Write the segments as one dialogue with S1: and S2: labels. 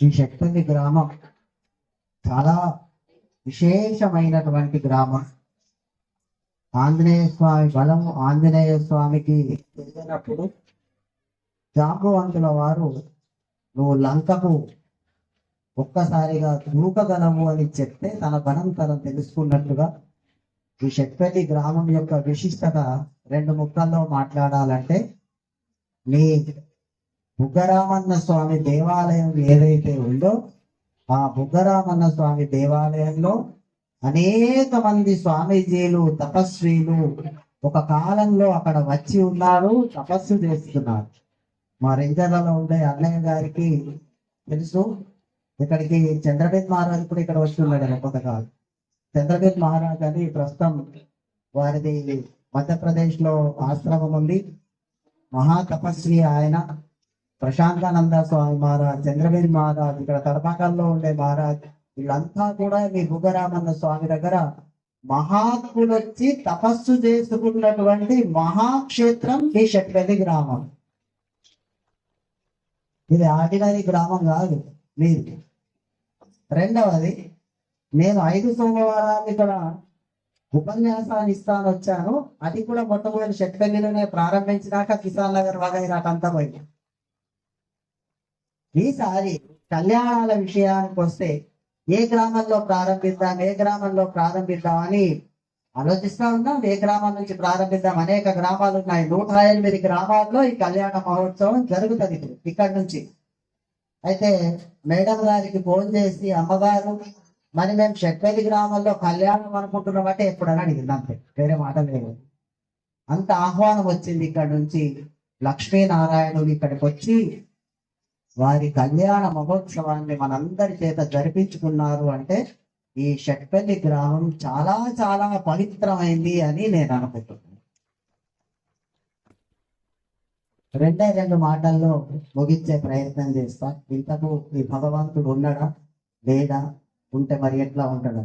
S1: శ్రీ శక్తి గ్రామం. చాలా విశేషమైనటువంటి గ్రామం. ఆంజనేయ స్వామి బలం ఆంజనేయ స్వామికి వెళ్ళినప్పుడు జాంబవంతుల వారు నువ్వు లంకకు ఒక్కసారిగా దూకగలవు అని చెప్తే తన బలం తను తెలుసుకున్నట్టుగా ఈ శక్తి గ్రామం యొక్క విశిష్టత రెండు ముక్కల్లో మాట్లాడాలంటే నీ బుగ్గరామన్న స్వామి దేవాలయం ఏదైతే ఉందో ఆ బుగ్గరామన్న స్వామి దేవాలయంలో అనేక మంది స్వామీజీలు తపస్వీలు ఒక కాలంలో అక్కడ వచ్చి ఉన్నారు తపస్సు చేస్తున్నారు. మా రేంజర్లలో ఉండే అన్నయ్య గారికి తెలుసు. ఇక్కడికి చంద్రబేద్ మహారాజ్ కూడా ఇక్కడ వచ్చి ఉన్నాడు కొంతకాలం. చంద్రబేద్ మహారాజ్ అని ప్రస్తుతం వారిది మధ్యప్రదేశ్లో ఆశ్రమం ఉంది. మహా తపస్వి ఆయన. ప్రశాంతానంద స్వామి మహారాజ్ చంద్రబేద్ మహారాజ్ ఇక్కడ తడపాకల్లో ఉండే మహారాజ్ వీళ్ళంతా కూడా మీ బుగ్గరామన్న స్వామి దగ్గర మహాత్ములు వచ్చి తపస్సు చేసుకున్నటువంటి మహాక్షేత్రం ఈ షట్పల్లి గ్రామం. ఇది ఆర్డినరీ గ్రామం కాదు మీరు. రెండవది నేను ఐదు సోమవారాలు ఇక్కడ ఉపన్యాసాన్ని ఇస్తాను వచ్చాను అది కూడా మొట్టమొదటి షట్పల్లిలోనే ప్రారంభించినాక కిసాన్ నగర్ వగైరాకు అంతా పోయింది. ఈసారి కళ్యాణాల విషయానికి వస్తే ఏ గ్రామంలో ప్రారంభిద్దాం ఏ గ్రామంలో ప్రారంభిద్దాం అని ఆలోచిస్తా ఉన్నాం. ఏ గ్రామం నుంచి ప్రారంభిద్దాం? అనేక గ్రామాలు ఉన్నాయి. నూట ఎనిమిది గ్రామాల్లో ఈ కళ్యాణ మహోత్సవం జరుగుతుంది ఇప్పుడు ఇక్కడ నుంచి. అయితే మేడం గారికి ఫోన్ చేసి అమ్మగారు మరి మేము షట్వేది గ్రామంలో కళ్యాణం అనుకుంటున్నాం అంటే ఎప్పుడైనా అడిగింది అంతే వేరే మాట లేదు. అంత ఆహ్వానం వచ్చింది ఇక్కడ నుంచి. లక్ష్మీనారాయణుడు ఇక్కడికి వచ్చి వారి కళ్యాణ మహోత్సవాన్ని మనందరి చేత జరిపించుకున్నారు అంటే ఈ షట్పల్లి గ్రామం చాలా చాలా పవిత్రమైంది అని నేను అనుకుంటున్నాను. రెండే రెండు మాటల్లో ముగించే ప్రయత్నం చేస్తా. ఇంతకు ఈ భగవంతుడు ఉన్నాడా? లేడా ఉంటే మరి ఎట్లా ఉంటాడా?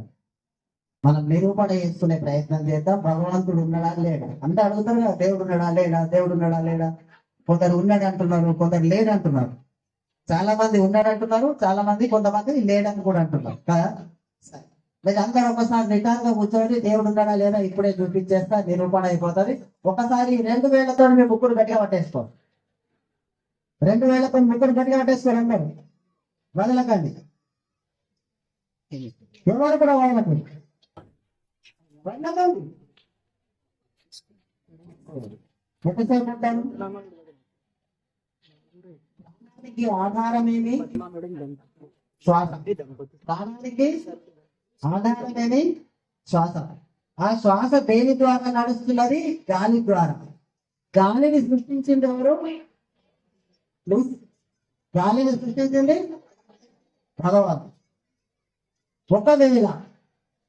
S1: మనం నిరూపణ చేసుకునే ప్రయత్నం చేద్దాం. భగవంతుడు ఉన్నాడా? లేడా అంతా అడుగుతారు కదా దేవుడు ఉన్నాడా? లేడా దేవుడు ఉన్నాడా? లేడా కొందరు ఉన్నాడు అంటున్నారు కొందరు లేడు అంటున్నారు చాలా మంది ఉన్నాడంటున్నారు చాలా మంది కొంతమంది లేడని కూడా అంటున్నారు. కదా మీరు అందరూ ఒకసారి నిటారుగా కూర్చోండి. దేవుడు ఉన్నాడా లేదా ఇప్పుడే చూపించేస్తా నిరూపణ అయిపోతుంది. ఒకసారి రెండు వేలతో మీ ముగ్గురు గట్టిగా పట్టేసుకో. రెండు వేలతో ముగ్గురు గట్టిగా పట్టేసుకోరు అందరు వదలకండి. ఎవరు కూడా వాళ్ళకు వదలకండి. ఎంతసేపు ఉంటారు ప్రాణానికి ఆధారం శ్వాస. ప్రాణానికి ఆధారమేమి? శ్వాస. ఆ శ్వాస దేని ద్వారా నడుస్తున్నది? గాలి ద్వారా. గాలిని సృష్టించింది ఎవరు? గాలిని సృష్టించింది భగవాన్ ఒకవేళ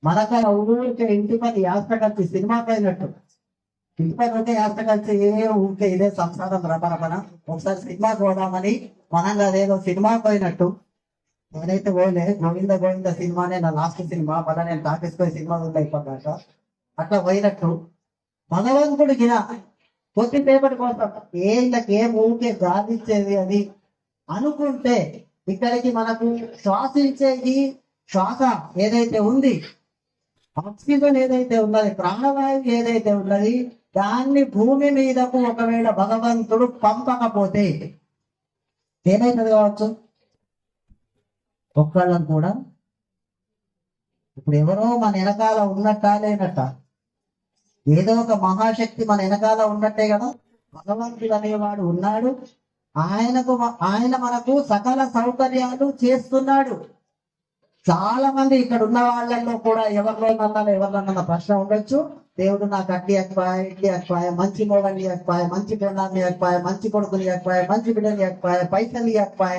S1: మనకైనా ఊరికే ఇంటి పని యాస్త కలిసి సినిమా పోయినట్టు ఇంటిపై ఉంటే యాస్త కలిసి ఏ ఊరికే ఇదే సంసారం రపరపన ఒకసారి సినిమా పోదామని మనం అదేదో సినిమా పోయినట్టు. నేనైతే పోలే గోవింద గోవింద సినిమానే నా లాస్ట్ సినిమా. మళ్ళీ నేను తాకేసుకునే సినిమా అయిపోయినాక అట్లా పోయినట్టు. భగవంతుడు గిన కొద్దిసేపటి కోసం ఏళ్ళకి ఏం ఊరికే గాలించేది అని అనుకుంటే ఇక్కడికి మనకు శ్వాసించేది శ్వాస ఏదైతే ఉంది ఆక్సిజన్ ఏదైతే ఉన్నది ప్రాణవాయువు ఏదైతే ఉన్నది దాన్ని భూమి మీదకు ఒకవేళ భగవంతుడు పంపకపోతే ఏమైతుంది కావచ్చు? ఒక్కళ్ళని కూడా ఇప్పుడు ఎవరో మన వెనకాల ఉన్నట్ట లేనట్ట? ఏదో ఒక మహాశక్తి మన వెనకాల ఉన్నట్టే కదా? భగవంతుడు అనేవాడు ఉన్నాడు. ఆయనకు ఆయన మనకు సకల సౌకర్యాలు చేస్తున్నాడు. చాలా మంది ఇక్కడ ఉన్న వాళ్ళల్లో కూడా ఎవరిలోనన్నా ఎవరిలోనన్నా ప్రశ్న ఉండొచ్చు. దేవుడు నాకు అడ్డి ఎక్కువాయ ఇడ్లీ ఎక్కువాయ మంచి మొగని ఎక్కువాయ మంచి పెళ్ళాన్ని ఎక్కువాయ మంచి కొడుకుని ఎక్కువాయ మంచి బిడ్డని ఎక్కువాయ పైసలు ఎక్కువాయ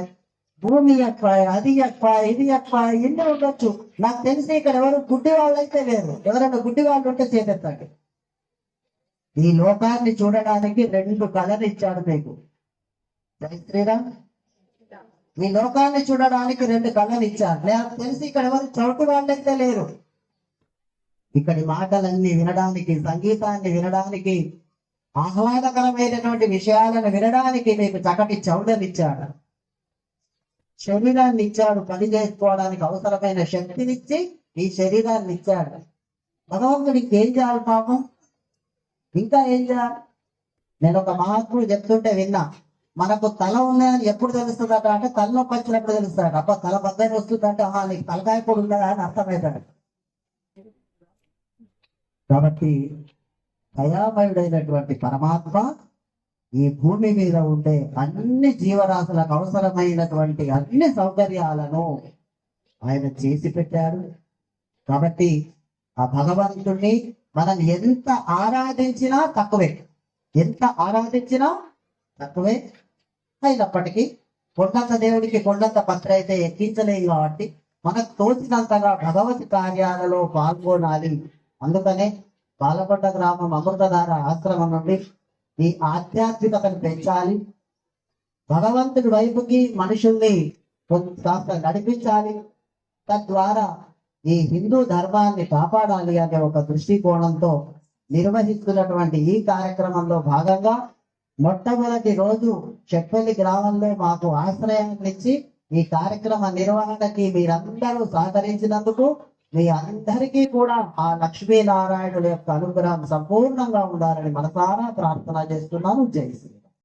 S1: భూమి ఎక్కువాయ అది ఎక్కువాయ ఇది ఎక్కువాయ ఎన్ని ఉండొచ్చు. నాకు తెలిసి ఇక్కడ ఎవరు గుడ్డి వాళ్ళు అయితే లేరు. ఎవరైనా గుడ్డి వాళ్ళు ఉంటే చేసేస్తాడు. ఈ లోకాన్ని చూడడానికి రెండు కళలు ఇచ్చాడు మీకు. జై శ్రీరామ్. ఈ లోకాన్ని చూడడానికి రెండు కళలు ఇచ్చారు నాకు తెలిసి ఇక్కడ ఎవరు చౌటి వాళ్ళైతే లేరు. ఇక్కడి మాటలన్నీ వినడానికి సంగీతాన్ని వినడానికి ఆహ్లాదకరమైనటువంటి విషయాలను వినడానికి మీకు చక్కటి చౌడనిచ్చాడు. శరీరాన్ని ఇచ్చాడు పని చేసుకోవడానికి అవసరమైన శక్తినిచ్చి ఈ శరీరాన్ని ఇచ్చాడు భగవంతుడికి ఏం చేయాలి పాపం? ఇంకా ఏం చేయాలి? నేను ఒక మహాత్ముడు చెప్తుంటే విన్నా మనకు తల ఉన్నదని ఎప్పుడు తెలుస్తుందట అంటే తలలో పచ్చినప్పుడు తెలుస్తాడు అబ్బా తల బద్దని వస్తుందంటే ఆహా నీకు తలకాయ కూడా ఉన్నదా అని అర్థమవుతాడు కాబట్టి దయామయుడైనటువంటి పరమాత్మ ఈ భూమి మీద ఉండే అన్ని జీవరాశులకు అవసరమైనటువంటి అన్ని సౌకర్యాలను ఆయన చేసి పెట్టాడు. కాబట్టి ఆ భగవంతుణ్ణి మనం ఎంత ఆరాధించినా తక్కువే. ఎంత ఆరాధించినా తక్కువే. అయినప్పటికీ కొండంత దేవుడికి కొండంత పత్ర అయితే ఎక్కించలేదు కాబట్టి మనకు తోచినంతగా భగవతి కార్యాలలో పాల్గొనాలి. అందుకనే పాలకొండ గ్రామం అమృతధార ఆశ్రమం నుండి ఈ ఆధ్యాత్మికతను పెంచాలి. భగవంతుడి వైపుకి మనుషుల్ని కాస్త నడిపించాలి. తద్వారా ఈ హిందూ ధర్మాన్ని కాపాడాలి అనే ఒక దృష్టికోణంతో నిర్వహిస్తున్నటువంటి ఈ కార్యక్రమంలో భాగంగా మొట్టమొదటి రోజు చెట్పల్లి గ్రామంలో మాకు ఆశ్రయాన్ని ఇచ్చి ఈ కార్యక్రమ నిర్వహణకి మీరందరూ సహకరించినందుకు మీ అందరికీ కూడా ఆ లక్ష్మీనారాయణుల యొక్క అనుగ్రహం సంపూర్ణంగా ఉండాలని మనసారా ప్రార్థన చేస్తున్నాను. జై శ్రీ